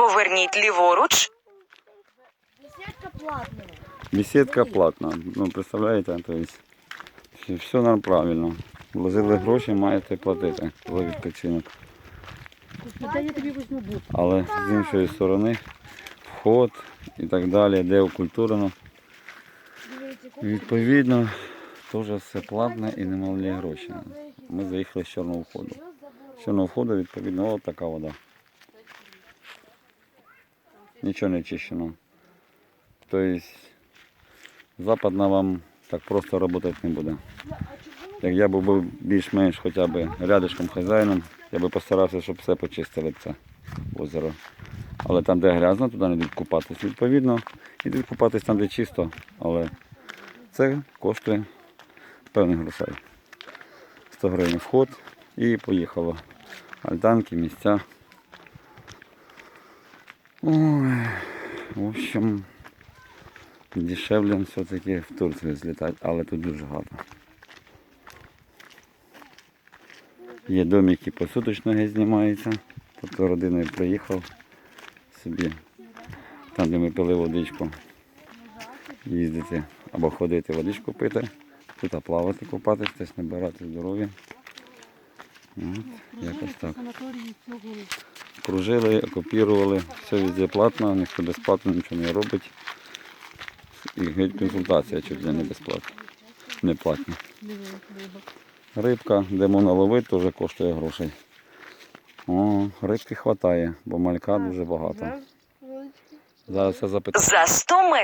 Зверніть ліворуч. Беседка платная. Бесідка платна. Ну, представляєте, то есть, все, нам правильно. Вложили гроші, маєте платити за відпочинок. Але з іншої сторони вход і так далі, де окультурено. Відповідно, теж все платне і немалі гроші. Ми заїхали з чорного входу. З чорного входу, відповідно, от така вода. Нічого не чищено. Тобто западна вам так просто працювати не буде. Як я б був більш-менш хоча б рядишком хазяїном, я би постарався, щоб все почистили це озеро. Але там, де грязно, туди не йдуть купатись. Відповідно, йдуть купатись там, де чисто, але це коштує певних грошей. 100 гривень вход і поїхало. Альтанки, місця. Ой, в общем, дешевле все-таки в Турцію злітати, але тут дуже гарно. Є домики посуточно геть знімаються. Тобто родиною приїхав собі, там, де ми пили водичку, їздити або ходити водичку пити, тут плавати, купатись, набирати здоров'я. От, якось так. Кружили, окупірували, все везде платно, ніхто безплатно нічого не робить. І геть консультація чуть ли не безплатна. Не платна. Рибка, де можна ловити, теж коштує грошей. О, рибки вистачає, бо малька дуже багато. Зараз я запитаю. За 100 метрів.